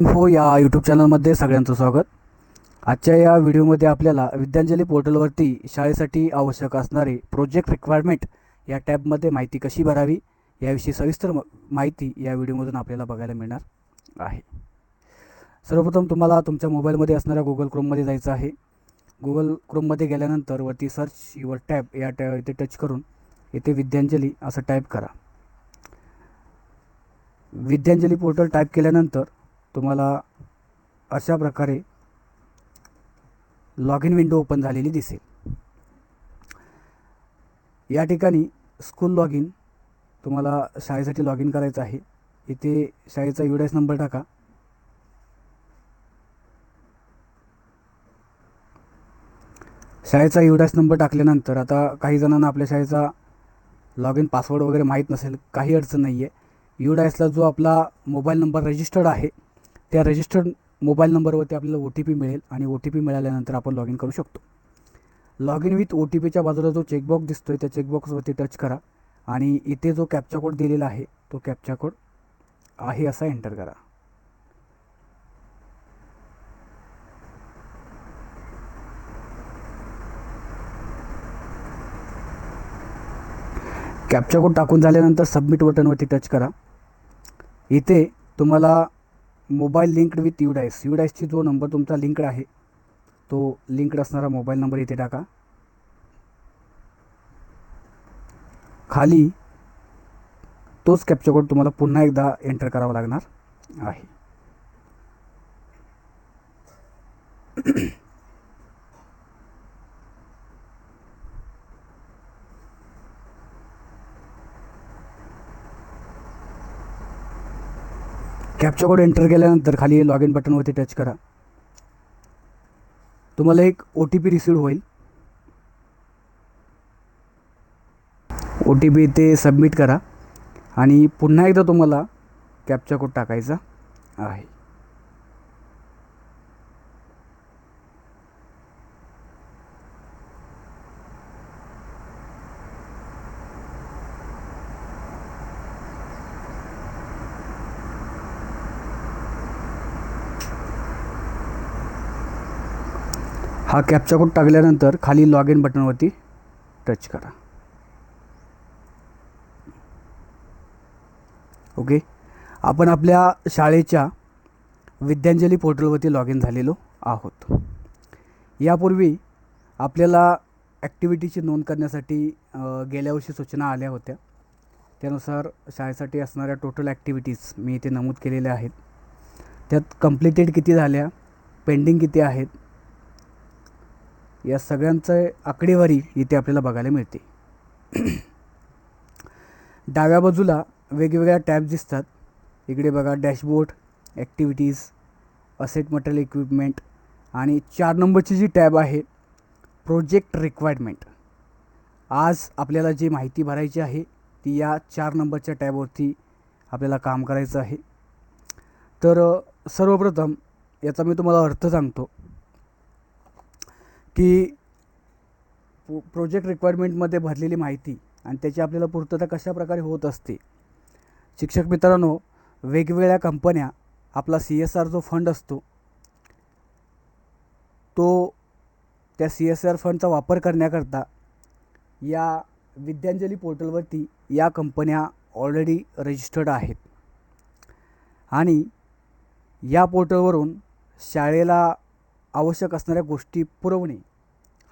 हो या यूट्यूब चॅनलमध्ये सगळ्यांचं स्वागत. आजच्या या व्हिडिओमध्ये आपल्याला विद्यांजली पोर्टलवरती शाळेसाठी आवश्यक असणारे प्रोजेक्ट रिक्वायरमेंट या टॅबमध्ये माहिती कशी भरावी याविषयी सविस्तर म- माहिती या व्हिडिओमधून आपल्याला बघायला मिळणार आहे. सर्वप्रथम तुम्हाला तुमच्या मोबाईलमध्ये असणाऱ्या गुगल क्रोममध्ये जायचं आहे. गुगल क्रोममध्ये गेल्यानंतर वरती सर्च युअर टॅब या टॅब इथे टच करून येथे विद्यांजली असं टाईप करा. विद्यांजली पोर्टल टाईप केल्यानंतर तुम्हाला अशा प्रकारे लॉग इन विंडो ओपन झालेली दिसेल. या ठिकाणी स्कूल लॉग इन तुम्हाला शाळेसाठी लॉग इन करायचं आहे. इथे शाळेचा यू एस नंबर टाका. शाळेचा यू एस नंबर टाकल्यानंतर आता काही जणांना आपल्या शाळेचा लॉग इन पासवर्ड वगैरे माहीत नसेल काही अडचण नाही आहे यू डायसला जो आपला मोबाईल नंबर रजिस्टर्ड आहे त्या रजिस्टर्ड मोबाईल नंबरवरती आपल्याला ओ टी पी मिळेल आणि ओ टी पी मिळाल्यानंतर आपण लॉग इन करू शकतो. Log in with O T पीच्या बाजूला जो चेकबॉक्स दिसतो आहे त्या चेकबॉक्सवरती टच करा आणि इथे जो कॅप्चा कोड दिलेला आहे तो कॅप्चा कोड आहे असा एंटर करा. कॅप्चा कोड टाकून झाल्यानंतर सबमिट बटनवरती टच करा. इथे तुम्हाला मोबाईल लिंक्ड विथ युडाईस. युडाईसची जो नंबर तुमचा लिंक्ड आहे तो लिंक्ड असणारा मोबाईल नंबर इथे टाका. खाली तोच कॅप्चर कोड तुम्हाला पुन्हा एकदा एंटर करावा लागणार आहे. कॅप्चा कोड एंटर केल्यानंतर खाली लॉग इन बटनवरती टच करा. तुम्हाला एक ओ टी पी रिसीव्ह होईल. ओ टी पी ते सबमिट करा. आणि पुन्हा एकदा तुम्हाला कॅप्चा कोड टाकायचा आहे. हा कॅप्चा कोड टाकल्यानंतर खाली लॉग इन बटनवरती टच करा. ओके आपण आपल्या शाळेच्या विद्यांजली पोर्टलवरती लॉग इन झालेलो आहोत. यापूर्वी आपल्याला ॲक्टिव्हिटीची नोंद करण्यासाठी गेल्या वर्षी सूचना आल्या होत्या. त्यानुसार शाळेसाठी असणाऱ्या टोटल ॲक्टिव्हिटीज मी इथे नमूद केलेल्या आहेत. त्यात कम्प्लिटेड किती झाल्या? पेंडिंग किती आहेत? या सगळ्यांचं आकडेवारी इथे आपल्याला बघायला मिळते. डाव्या बाजूला वेगवेगळ्या टॅब दिसतात. इकडे बघा dashboard activities asset material equipment आणि चार नंबरची जी टॅब आहे प्रोजेक्ट रिक्वायरमेंट. आज आपल्याला जी माहिती भरायची आहे ती या चार नंबरच्या टॅबवरती आपल्याला काम करायचं आहे. तर सर्वप्रथम याचा मी तुम्हाला अर्थ सांगतो. की प्रो प्रोजेक्ट रिक्वायरमेंटमध्ये भरलेली माहिती आणि त्याची आपल्याला पूर्तता कशा प्रकारे होत असते. शिक्षक मित्रांनो वेगवेगळ्या कंपन्या आपला सी एस आर जो फंड असतो तो त्या सी एस आर फंडचा वापर करण्याकरता या विद्यांजली पोर्टलवरती या कंपन्या ऑलरेडी रजिस्टर्ड आहेत. आणि या पोर्टलवरून शाळेला आवश्यक असणाऱ्या गोष्टी पुरवणे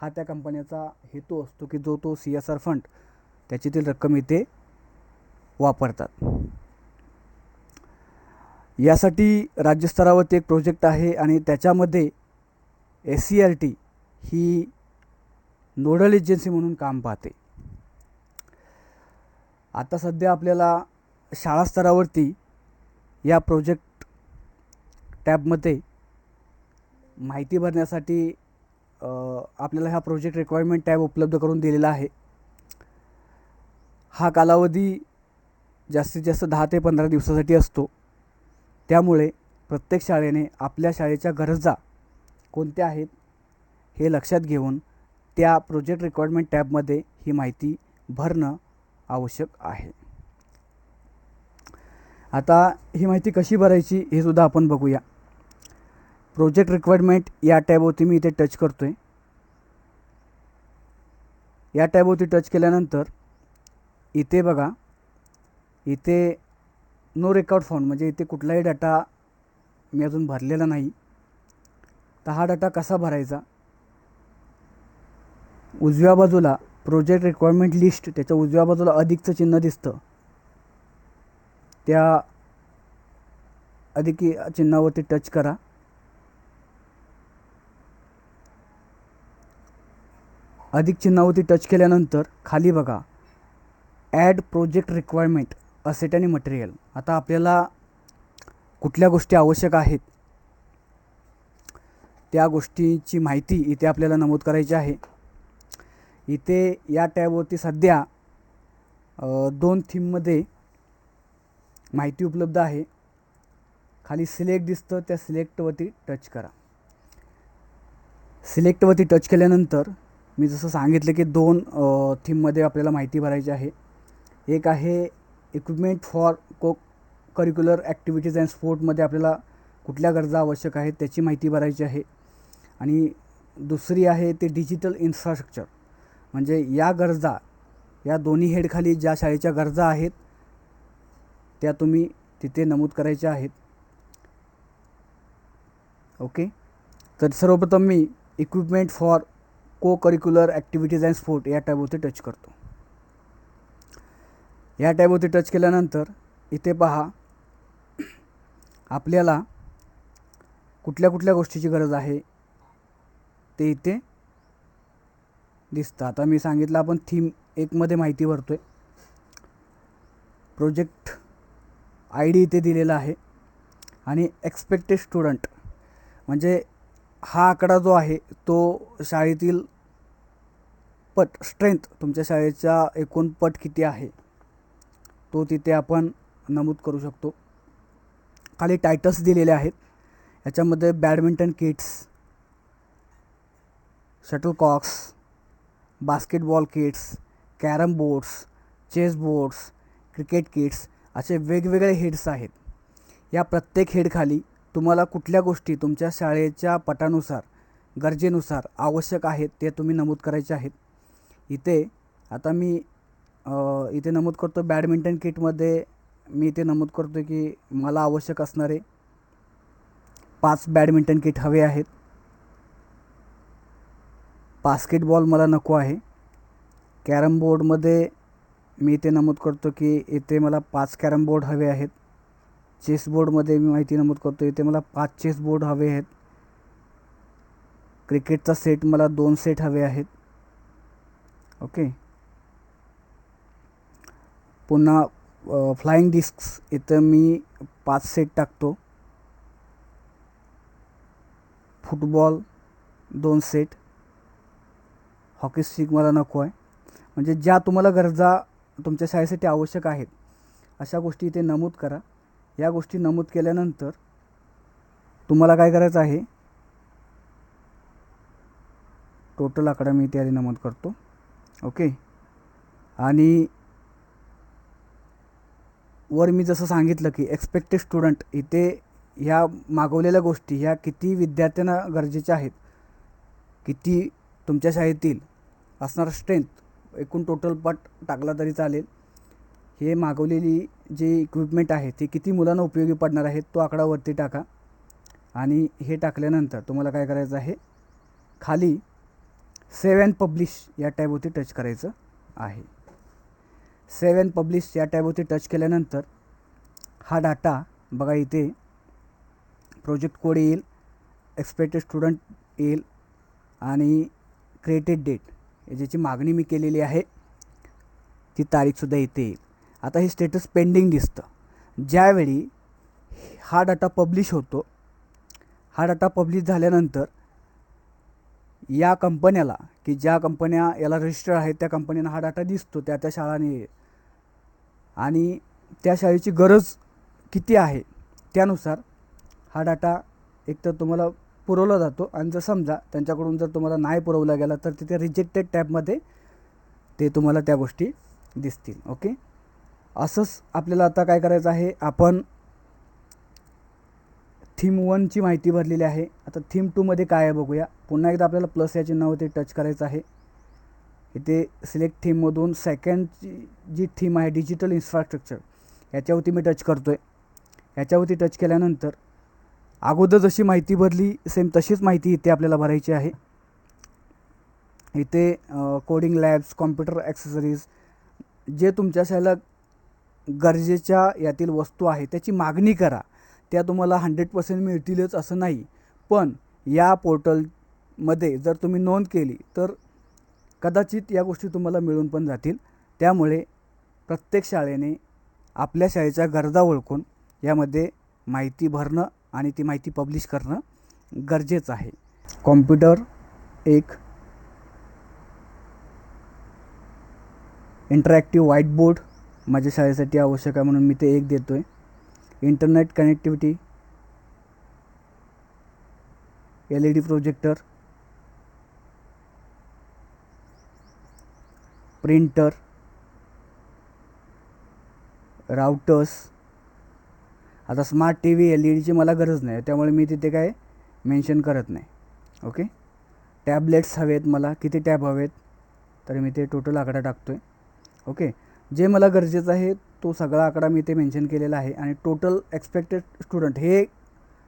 हा त्या कंपन्याचा हेतू असतो की जो तो सी एस आर फंड त्याच्यातील रक्कम इथे वापरतात. यासाठी राज्यस्तरावरती एक प्रोजेक्ट आहे आणि त्याच्यामध्ये एस सी आर टी ही नोडल एजन्सी म्हणून काम पाहते. आता सध्या आपल्याला शाळा स्तरावरती या प्रोजेक्ट टॅबमध्ये माहिती भरण्यासाठी आपल्याला हा प्रोजेक्ट रिक्वायरमेंट टॅब उपलब्ध करून दिलेला आहे. हा कालावधी जास्तीत जास्त दहा ते पंधरा दिवसासाठी असतो. त्यामुळे प्रत्येक शाळेने आपल्या शाळेच्या गरजा कोणत्या आहेत हे लक्षात घेऊन त्या प्रोजेक्ट रिक्वायरमेंट टॅबमध्ये ही माहिती भरणं आवश्यक आहे. आता ही माहिती कशी भरायची हे सुद्धा आपण बघूया. प्रोजेक्ट रिक्वायरमेंट या टॅबवरती मी इथे टच करतो आहे या टॅबवरती टच केल्यानंतर इथे बघा इथे नो रेकॉर्ड फाउंड म्हणजे इथे कुठलाही डाटा मी अजून भरलेला नाही. तर हा डाटा कसा भरायचा? उजव्या बाजूला प्रोजेक्ट रिक्वायरमेंट लिस्ट त्याच्या उजव्या बाजूला अधिकचं चिन्ह दिसतं. त्या अधिक चिन्हावरती टच करा. अधिक चिन्हावरती टच केल्यानंतर खाली बघा. ॲड प्रोजेक्ट रिक्वायरमेंट असेट आणि मटेरियल आता आपल्याला कुठल्या गोष्टी आवश्यक आहेत? त्या गोष्टीची माहिती इथे आपल्याला नमूद करायची आहे. इथे या टॅबवरती सध्या दोन थीममध्ये माहिती उपलब्ध आहे. खाली सिलेक्ट दिसतं त्या सिलेक्टवरती टच करा. सिलेक्टवरती टच केल्यानंतर मी जसं सांगितलं की दोन थीममध्ये आपल्याला माहिती भरायची आहे. एक आहे equipment for cocurricular activities and स्पोर्टमध्ये आपल्याला कुठल्या गरजा आवश्यक आहेत त्याची माहिती भरायची आहे. आणि दुसरी आहे ते डिजिटल इन्फ्रास्ट्रक्चर म्हणजे या गरजा या दोन्ही हेडखाली ज्या शाळेच्या गरजा आहेत त्या तुम्ही तिथे नमूद करायच्या आहेत. ओके? तर सर्वप्रथम मी equipment for cocurricular activities and sport या टॅबवरती टच करतो. या टॅबवरती टच केल्यानंतर इथे पहा आपल्याला कुठल्या कुठल्या गोष्टीची गरज आहे ते इथे दिसतं. आता मी सांगितलं आपण थीम एकमध्ये माहिती भरतो आहे प्रोजेक्ट आय डी इथे दिलेला आहे आणि एक्सपेक्टेड स्टुडंट म्हणजे हा आकडा जो आहे तो शाळेतील पट स्ट्रेंथ तुमच्या शाळेचा एकूण पट किती आहे? तो तिथे आपण नमूद करू शकतो. खाली टायटल्स दिलेले आहेत. याच्यामध्ये badminton kits shuttlecocks basketball kits carrom boards chess boards cricket kits असे वेगवेगळे हेड्स आहेत. या प्रत्येक हेडखाली तुम्हाला कुठल्या गोष्टी तुमच्या शाळेच्या पटानुसार गरजेनुसार आवश्यक आहेत ते तुम्ही नमूद करायचे आहेत. इथे आता मी इथे नमूद करतो बॅडमिंटन किटमध्ये. मी इथे नमूद करतो की मला आवश्यक असणारे पाच बॅडमिंटन किट हवे आहेत. बास्केटबॉल मला नको आहे. कॅरम बोर्डमध्ये मी इथे नमूद करतो की इथे मला पाच कॅरम बोर्ड हवे आहेत. चेस बोर्डमध्ये मी माहिती नमूद करतो इथे मला पाच चेस बोर्ड हवे आहेत. क्रिकेटचा सेट मला दोन सेट हवे आहेत. ओके? पुन्हा फ्लाइंग डिस्क्स इथं मी पाच सेट टाकतो. फुटबॉल दोन सेट हॉकी स्टिक मला नको आहे. म्हणजे ज्या तुम्हाला गरजा तुमच्या शाळेसाठी आवश्यक आहेत अशा गोष्टी इथे नमूद करा. या गोष्टी नमूद केल्यानंतर तुम्हाला काय करायचं आहे? टोटल आकडा मी इथे आधी नमूद करतो. ओके? आणि वर मी जसं सांगितलं की एक्सपेक्टेड स्टुडंट इथे ह्या मागवलेल्या गोष्टी ह्या किती विद्यार्थ्यांना गरजेच्या आहेत किती तुमच्या शाळेतील असणारा स्ट्रेंथ एकूण टोटल पट टाकला तरी चालेल. हे मागवलेली जे इक्विपमेंट आहे ते किती मुलांना उपयोगी पडणार आहेत तो आकडा वरती टाका. आणि हे टाकल्यानंतर तुम्हाला काय करायचं आहे खाली सेव्ह अँड पब्लिश या टॅबवरती टच करायचं आहे. सेव्ह अँड पब्लिश या टॅबवरती टच केल्यानंतर हा डाटा बघा इथे प्रोजेक्ट कोड येईल एक्सपेक्टेड स्टुडंट येईल आणि क्रिएटेड डेट ज्याची मागणी मी केलेली आहे ती तारीखसुद्धा इथे येईल. आता हे स्टेटस पेंडिंग दिसतं. ज्यावेळी हा डाटा पब्लिश होतो हा डाटा पब्लिश झाल्यानंतर या कंपन्याला की ज्या कंपन्या याला रजिस्टर आहेत त्या कंपन्यांना हा डाटा दिसतो त्या त्या शाळाने. आणि त्या शाळेची गरज किती आहे त्यानुसार हा डाटा एकतर तुम्हाला पुरवला जातो. आणि जर समजा त्यांच्याकडून जर तुम्हाला नाही पुरवला गेला तर तिथे रिजेक्टेड टॅबमध्ये ते तुम्हाला त्या गोष्टी दिसतील. ओके असंच आपल्याला आता काय करायचं आहे आपण थीम वनची माहिती भरलेली आहे. आता थीम टूमध्ये काय आहे बघूया. पुन्हा एकदा आपल्याला प्लस या चिन्हावरती टच करायचं आहे. इथे सिलेक्ट थीममधून सेकंडची जी थीम आहे डिजिटल इन्फ्रास्ट्रक्चर याच्यावरती मी टच करतो आहे याच्यावरती टच केल्यानंतर अगोदर जशी माहिती भरली सेम तशीच माहिती इथे आपल्याला भरायची आहे. इथे कोडिंग लॅब्स कॉम्प्युटर ॲक्सेसरीज जे तुमच्या शाळेला गरजेच्या यातील वस्तू आहे त्याची मागणी करा. त्या तुम्हाला हंड्रेड पर्सेंट मिळतीलच असं नाही. पण या पोर्टलमध्ये जर तुम्ही नोंद केली तर कदाचित या गोष्टी तुम्हाला मिळून पण जातील. त्यामुळे प्रत्येक शाळेने आपल्या शाळेच्या गरजा ओळखून यामध्ये माहिती भरणं आणि ती माहिती पब्लिश करणं गरजेचं आहे. कॉम्प्युटर एक इंटरॅक्टिव्ह व्हाईटबोर्ड माझ्या शाळेसाठी आवश्यक आहे म्हणून मी ते एक देतो आहे internet connectivity L E D projector printer routers. आता smart T V L E डीची मला गरज नाही त्यामुळे मी तिथे काय मेन्शन करत नाही. ओके? टॅबलेट्स हवेत मला किती टॅब हवेत तर मी ते टोटल आकडा टाकतो आहे ओके? जे मला गरजेचं आहे तो सगळा आकडा मी इथे मेन्शन केलेला आहे आणि टोटल एक्सपेक्टेड स्टुडंट हे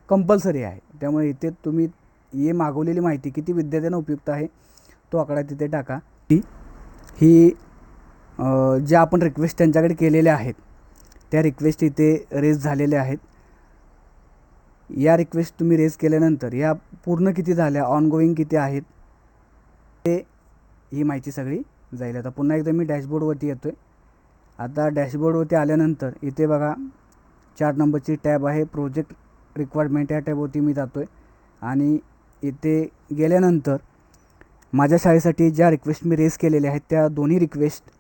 कंपल्सरी आहे. त्यामुळे इथे तुम्ही ये मागवलेली माहिती किती विद्यार्थ्यांना उपयुक्त आहे तो आकडा तिथे टाका. ती ही ज्या आपण रिक्वेस्ट त्यांच्याकडे केलेल्या आहेत त्या रिक्वेस्ट इथे रेज झालेल्या आहेत. या रिक्वेस्ट तुम्ही रेज केल्यानंतर या पूर्ण किती झाल्या ऑनगोईंग किती आहेत ते ही माहिती सगळी जाईल. आता पुन्हा एकदा मी डॅशबोर्डवरती येतो आहे आता डॅशबोर्डवरती आल्यानंतर इथे बघा चार नंबरची टॅब आहे प्रोजेक्ट रिक्वायरमेंट या टॅबवरती मी जातो आहे आणि इथे गेल्यानंतर माझ्या शाळेसाठी ज्या रिक्वेस्ट मी रेस केलेल्या आहेत त्या दोन्ही रिक्वेस्ट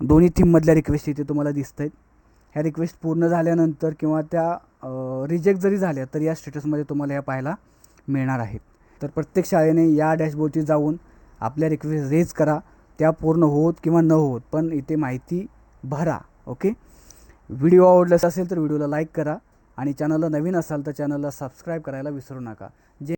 दोन्ही थीममधल्या रिक्वेस्ट इथे तुम्हाला दिसत आहेत ह्या रिक्वेस्ट पूर्ण झाल्यानंतर किंवा त्या रिजेक्ट जरी झाल्या तर या स्टेटसमध्ये तुम्हाला ह्या पाहायला मिळणार आहेत तर प्रत्येक शाळेने या डॅशबोर्डची जाऊन आपल्या रिक्वेस्ट रेज करा. त्या पूर्ण होत किंवा न होत पण इथे माहिती भरा ओके? व्हिडिओ आवडला असेल तर व्हिडिओला लाईक करा आणि चॅनलला नवीन असाल तर चॅनलला सबस्क्राईब करायला विसरू नका. जे